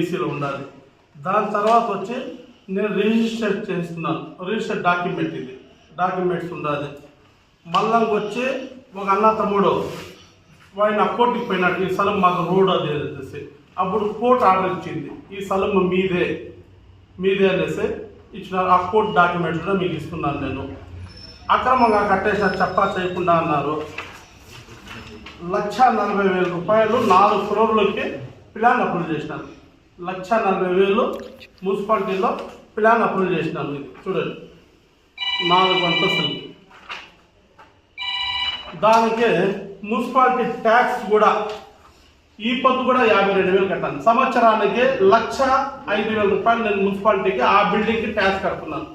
ఈసీలో ఉండాలి. దాని తర్వాత వచ్చి నేను రిజిస్టర్ చేస్తున్నాను. రిజిస్టర్ డాక్యుమెంట్ ఇది. డాక్యుమెంట్స్ ఉండాలి. మళ్ళా వచ్చి ఒక అన్న తమ్ముడు వాడిని ఆ కోర్టుకి పోయినట్టు ఈ స్థలం మాకు రోడ్ అది అనేసి. అప్పుడు కోర్టు ఆర్డర్ ఇచ్చింది. ఈ స్థలం మీదే మీదే అనేసి ఇచ్చిన ఆ కోర్టు డాక్యుమెంట్స్ కూడా మీకు ఇస్తున్నాను నేను. అక్రమంగా కట్టేసిన చెప్పా చేయకుండా అన్నారు. లక్ష నలభై వేల రూపాయలు నాలుగు ఫ్లోర్లకి ప్లాన్ అప్రూవ్ చేసినారు. లక్ష నలభై వేలు మున్సిపాలిటీలో ప్లాన్ అప్రూవ్ చేసినాను మీకు. చూడండి. నాలుగు అంతస్తులు. దానికి మున్సిపాలిటీ ట్యాక్స్ కూడా ఈ పన్ను కూడా యాభై రెండు వేలు కట్టాను. సంవత్సరానికి లక్ష ఐదు వేల రూపాయలు నేను మున్సిపాలిటీకి ఆ బిల్డింగ్కి ట్యాక్స్ కడుతున్నాను.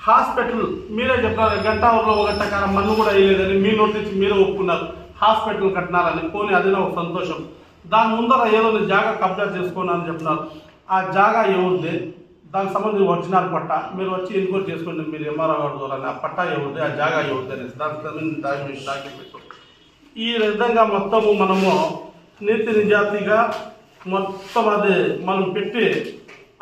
హాస్పిటల్ మీరే చెప్పారు గంట ఊర్లో ఒక గంటకారం మన్ను కూడా వేయలేదని మీ నోటి నుంచి మీరే ఒప్పుకున్నారు. హాస్పిటల్ కట్టినారని. పోనీ అదే ఒక సంతోషం. దాని ముందర ఏదో నేను జాగా కబ్జా అని చెప్తున్నారు. ఆ జాగా ఎవరిది దానికి సంబంధించి ఒరిజినల్ పట్ట. మీరు వచ్చి ఎన్క్వైరీ చేసుకోండి. మీరు ఎంఆర్ఓ గారి ద్వారా. ఆ పట్టా ఎవరిది ఆ జాగా ఎవరిది అనేసి. దానికి సంబంధించిన డాక్యుమెంట్ డాక్యుమెంట్స్ ఈ విధంగా మొత్తము మనము నీతి నిజాతిగా మొత్తం అది మనం పెట్టి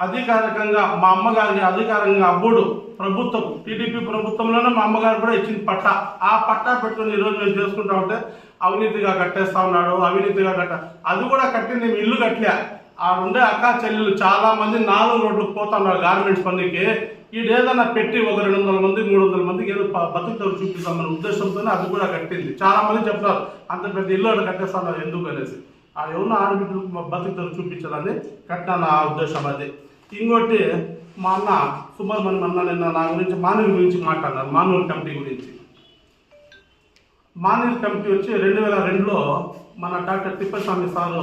అధికారికంగా మా అమ్మగారికి అధికారంగా అబ్బుడు ప్రభుత్వం టీడీపీ ప్రభుత్వంలోనే మా అమ్మగారు కూడా ఇచ్చింది పట్టా. ఆ పట్టా పెట్టుకుని ఈరోజు మేము చేసుకుంటా ఉంటే అవినీతిగా కట్టేస్తా ఉన్నాడు అవినీతిగా కట్ట. అది కూడా కట్టింది మేము ఇల్లు కట్టలే. ఆ ఉండే అక్క చెల్లెలు చాలా మంది నాలుగు రోడ్లు పోతా ఉన్నారు గార్మెంట్స్ పనికి ఈడు పెట్టి ఒక రెండు వందల మంది మూడు వందల మందికి ఏదో బతుకుతారు చూపిస్తామనే ఉద్దేశంతోనే అది కూడా కట్టింది. చాలా మంది చెప్తారు అంత పెద్ద ఇల్లు ఆడ కట్టేస్తున్నారు ఎందుకు అనేసి. ఆ ఉన్న ఆడబిడ్డలు బతుకుతారు చూపించాలని కట్టిన నా ఉద్దేశం అది. ఇంకోటి మా అన్న సుబ్రహ్మణ్యం అన్న నిన్న నా గురించి మానవుల గురించి మాట్లాడారు మానవుల కమిటీ గురించి. మానవుల కమిటీ వచ్చి రెండు వేల రెండులో మన డాక్టర్ తిప్పస్వామి సారు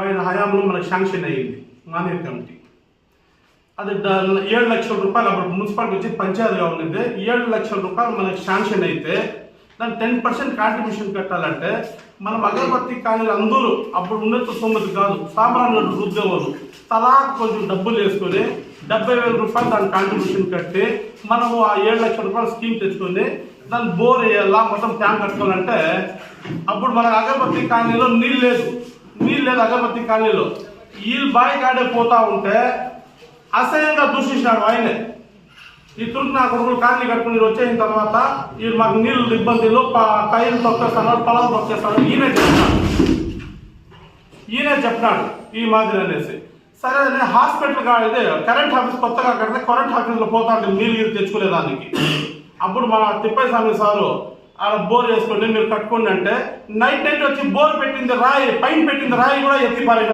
ఆయన హయాంలో మనకు శాంక్షన్ అయ్యింది మానవ కమిటీ. అది ఏడు లక్షల రూపాయలు అప్పుడు మున్సిపాలిటీ వచ్చి పంచాయతీగా ఉండింది ఏడు లక్షల రూపాయలు మనకి శాంక్షన్ అయితే దాని టెన్ పర్సెంట్ కాంట్రిబ్యూషన్ కట్టాలంటే మనం అగరబత్తి కానీ అందరూ అప్పుడు ఉన్నత సొమ్మతి కాదు సామాన్యులు ఉద్యోగులు. తలా కొంచెం డబ్బులు వేసుకొని డెబ్బై వేల రూపాయలు దాని కాంట్రిబ్యూషన్ కట్టి మనము ఆ ఏడు లక్షల రూపాయలు స్కీమ్ తెచ్చుకొని దాన్ని బోర్ వేయాలా మొత్తం ట్యాంక్ కట్టుకోవాలంటే అప్పుడు మనకు అగరబత్తి కాలనీలో నీళ్ళు లేదు. నీళ్ళు లేదు అగరబత్తి కాలనీలో. వీళ్ళు బావి కాడే పోతా ఉంటే అసహ్యంగా దూషించినాడు ఆయనే. ఈ తురుకు నా కొడుకులు కాలనీ కట్టుకుని వచ్చేసిన తర్వాత ఈ మాకు నీళ్ళు ఇబ్బందిలో ప- పైరు తొక్కేస్తాడు పొలం తొక్కేస్తాడు ఈయనే చెప్తున్నాడు. ఈయనే చెప్పినాడు ఈ మాదిరి అనేసి. సరే నేను హాస్పిటల్ కాడితే కరెంట్ ఆఫీస్ కొత్తగా కడితే కరెంట్ ఆఫీస్లో పోతా నీళ్ళు గీరు తెచ్చుకునేదానికి అప్పుడు మన తిప్పై స్వామి సారు ఆడ బోర్ వేసుకోండి మీరు కట్టుకోండి అంటే నైట్ నైట్ వచ్చి బోర్ పెట్టింది రాయి పైన పెట్టింది రాయి కూడా ఎత్తి పారేట